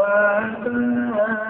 وَأَنْتَ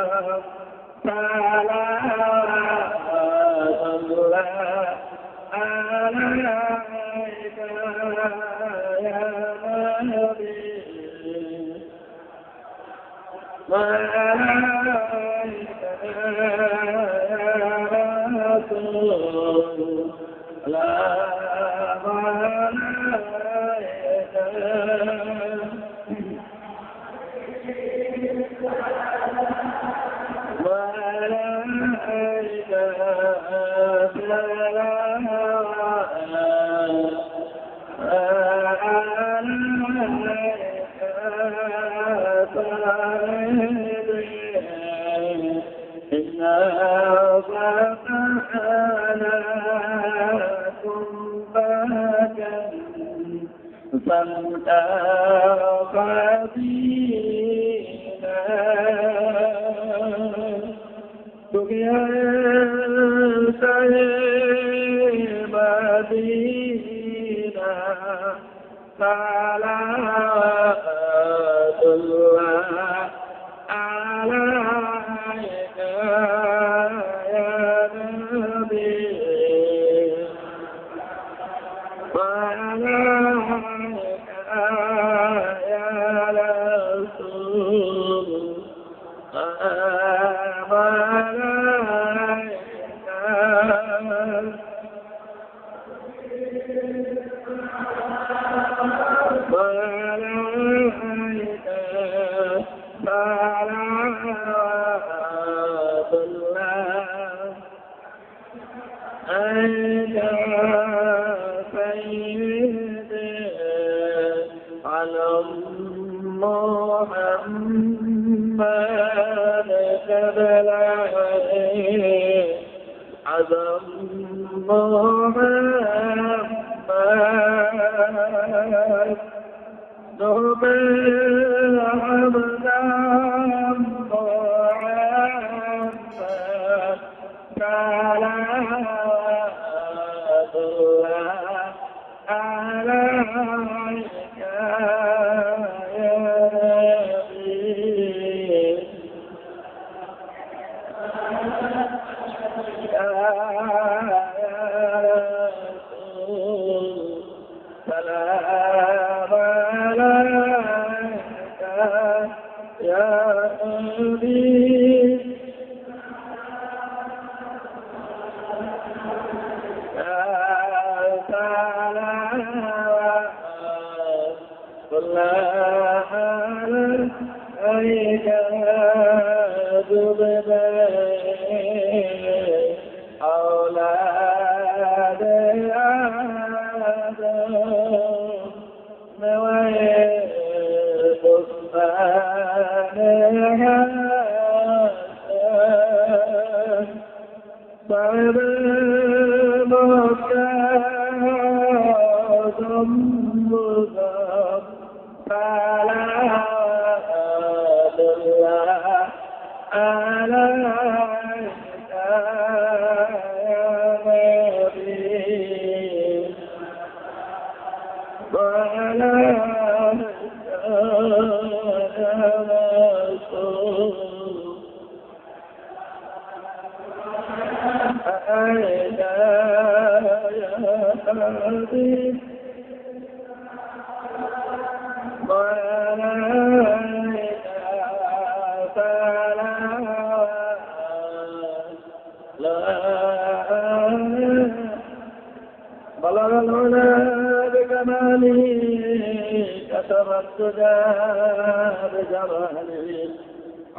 Allah Allah Allah पावी त تعالى وعبد الله سلام آلام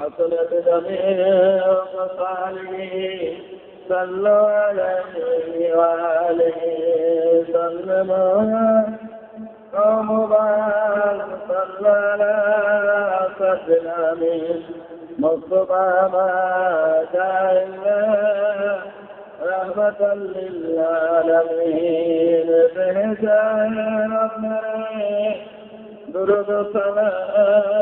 حصلت جميع خصاله صلوا عليه وآله سلموا رمضان صلى على سيدنا من مصطفى ما جاء رحمة للعالمين بهجان ربنا درد السلام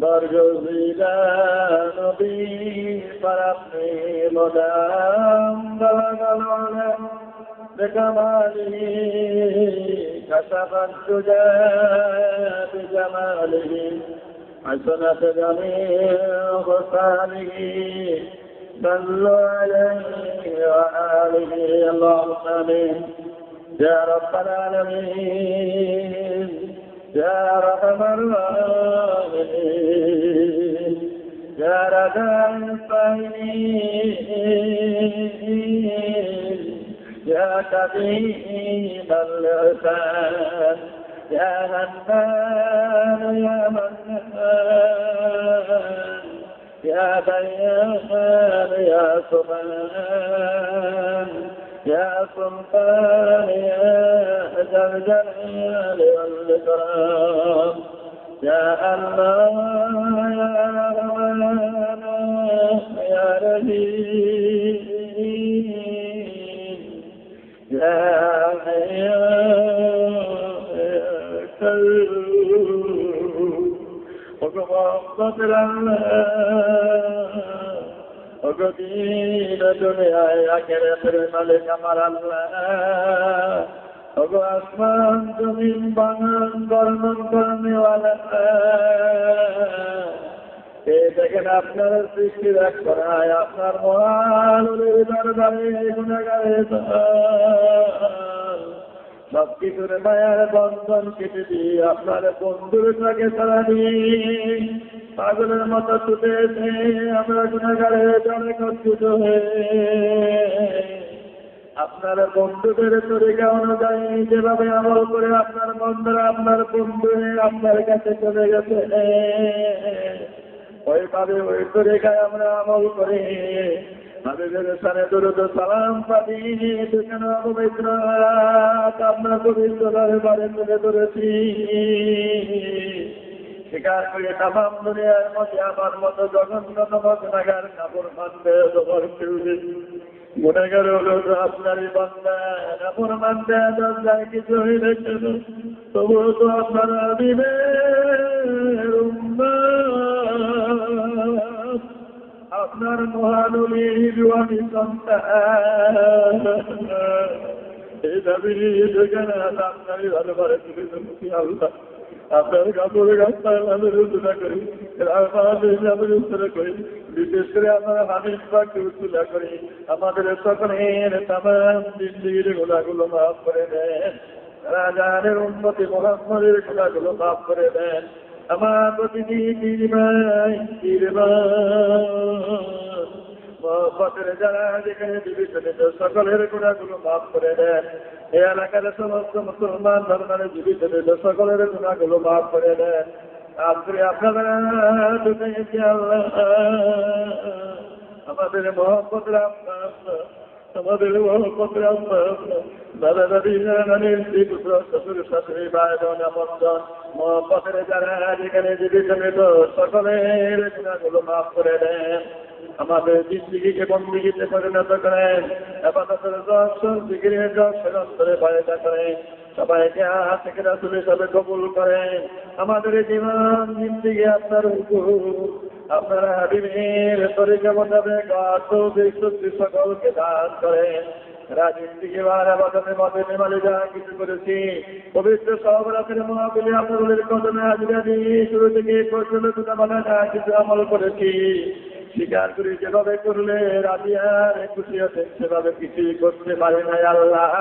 برگزیدن و بی فرقی مدام بغلانه به کمالی کشفت شده به جمالی حسنت جمیع خسانی صلوا عليه وآله اللهم آمين يا رب العالمين يا رحم الراحمين يا رجاء الفاهمين يا كريم العسان يا هنان يا منان يا بيان يا سبحان. يا سلطان يا ذا الجلال والإكرام. يا الله يا رحمن يا رحيم يا حي يا অগদিন আসমান, জমিন বাঙান বর্ণন করনেওয়ালা এই দেখেন আপনার সৃষ্টি রাখ করায় আপনার মহান গুণাগারে সবকিছুর মায়ার বন্ধন কেটে দিয়ে আপনার বন্ধুর থাকে সারা পাগলের মতো ছুটেছে আমরা গুণাগারে জনে কচ্ছুত হয়ে আপনার বন্ধুদের তরিকা অনুযায়ী যেভাবে আমল করে আপনার বন্ধুরা আপনার বন্ধু আপনার কাছে চলে গেছে। ওইভাবে ওই তরিকায় আমরা আমল করি সালাম পাবি সেখানে পবিত্র আপনার পবিত্র দরবারে তুলে ধরেছি। স্বীকার করে তামাম দুনিয়ার মধ্যে আমার মতো জগন্নাথ মগনাগার কাপড় মানবে তোমার কেন? তবুও তো আপনারা মহানবীর আমি সন্তান। এই দাবি আপনারই ভালো করে তুলে আল্লাহ। আপনার কাপড়ের রাস্তায় আমাদের উত্তরা করি আমাদের উত্তরা করি বিশেষ করে আমরা পাকে উত্তরা করি আমাদের সকলের তামাম জিন্দিগির গোলাগুলো মাফ করে দেন রাজানের উন্নতি মোহাম্মদের গোলাগুলো মাফ করে দেন আমার প্রতিদিন ভাই মহব্বতের যারা যেখানে জীবিত সকলের গুণাগুলো মাফ করে দেন। এই এলাকার সমস্ত মুসলমান ধর্মের জীবিত সকলের মাফ করে দেন। আপনারা আমাদের মহব্বত আমাদের মহব্বত দাদা, দাদি পুত্র, শ্বশুর, শাশুড়ি, ভাই, বোন আপনজন মহব্বতের যারা যেখানে জীবিত সকলের গুণাগুলো মাফ করে দেন। আমাদের জিন্দিগিকে বন্দিগিতে পরিণত করেন আপাততের দর্শন জিগিরের দর্শন অন্তরে পায়তা করেন। সবাইকে থেকে রাসুলে সবে কবুল করেন। আমাদের জীবন জিন্দিগি আপনার আপনারা হাবিবের তরিকা মোতাবেক আত্মবিশ্বাসী সকলকে দান করেন। রাজনীতিকে মালে যা কিছু করেছি, পবিত্র সহবরাতের মহাবলী আপনাদের শুরু থেকে যা কিছু আমল করেছি। স্বীকার করি যেভাবে করলে রাজিয়ার খুশি হতে সেভাবে কিছুই করতে পারে না আল্লাহ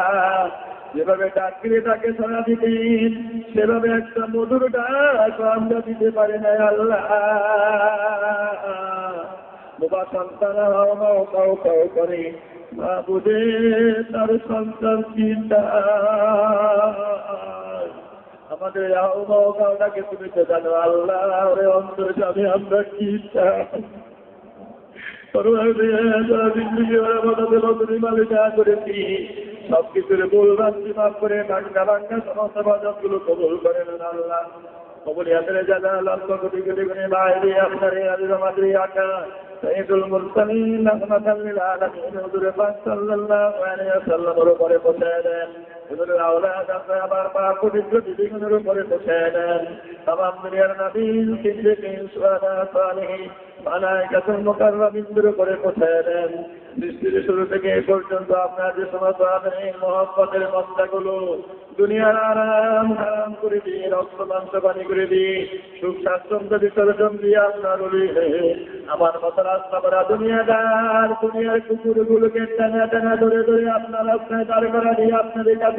যেভাবে ডাকিয়ে তাকে সারা দিতেন সেভাবে একটা মধুর ডাক আমরা দিতে পারি না আল্লাহ বাবা সন্তান কাউ কাউ করে বুঝে তার সন্তান চিন্তা আমাদের আহ্বাও কাউটাকে তুমি তো জানো আল্লাহ অন্তর যাবে আমরা চাই সবকিছুর ভুল বান্তি মাফ করে ভাঙ্গা ভাঙ্গা সমস্ত বাজারগুলো কবুল করে নেন আল্লাহ বাইরে আপনার আলির মাদ্রি আকা সৈয়দুল মুরসালিন রহমাতাল লিল আলামিন হুজুর পাক সাল্লাল্লাহু আলাইহি ওয়াসাল্লামের উপরে পৌঁছে দেন আপনার দেন সৃষ্টির শুরু থেকে পর্যন্ত আপনার যে সমস্ত আদরে, মহব্বতের মন্দাগুলো, দুনিয়ার আরাম হারাম করে দিয়ে, রক্ত, মাংস, পানি করে দিয়ে, সুখ, স্বাচ্ছন্দ্য, বিসর্জন দিয়ে আপনার আমার মতো রাস্তা করা দুনিয়াদার, দুনিয়ার কুকুর গুলোকে টানা টানা ধরে ধরে আপনার আপনার দাঁড় করা দিয়ে আপনাদের কাছে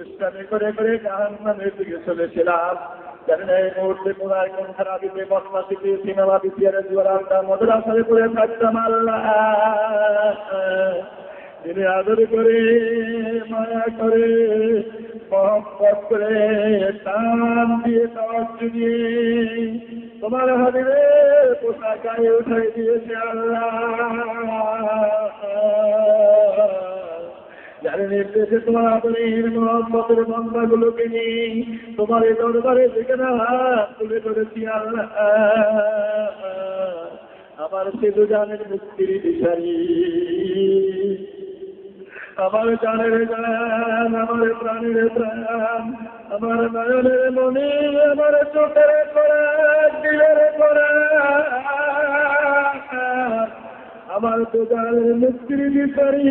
দুষ্টামি করে করে জাহান্নামের দিকে চলেছিলাম। এই মুহূর্তে সিনেমা করে করে, মায়া করে করে টান দিয়ে তোমার হাবিবে পোশাক উঠাই দিয়েছে আল্লাহ। তোমার তোমার দরবারে তুলে আমার দিশারি আমার জানের জান, আমার প্রাণের প্রাণ, আমার নয়নের মনে আমার চোখের করা দিলের করা আমার তো জানের মুক্তির দিশারি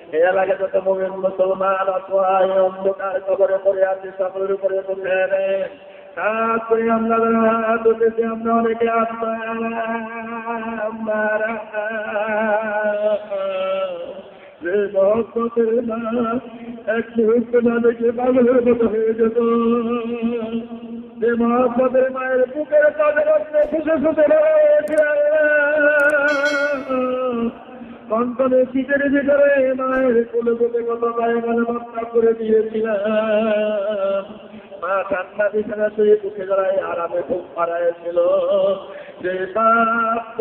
এ এলাকা যত মোমেন মুসলমান অন্ধকার কবরে পড়ে আছে, সকলের উপরে তো ফেরে কাজ করে আমরা হাত উঠেছি, আমরা অনেকে মহব্বতের না এক মুহূর্ত না দেখে পাগলের মতো হয়ে যেত। যে মায়ের বুকের তাদের খুশে খুশে রয়েছে সন্তানে শীতের ভিতরে মায়ের কোলে কোলে কত গায়ে গালে মাত্রা করে দিয়েছিলাম। মা ঠান্ডা বিছানা শুয়ে উঠে দাঁড়ায় আরামে খুব পাড়ায় ছিল। যে বাপ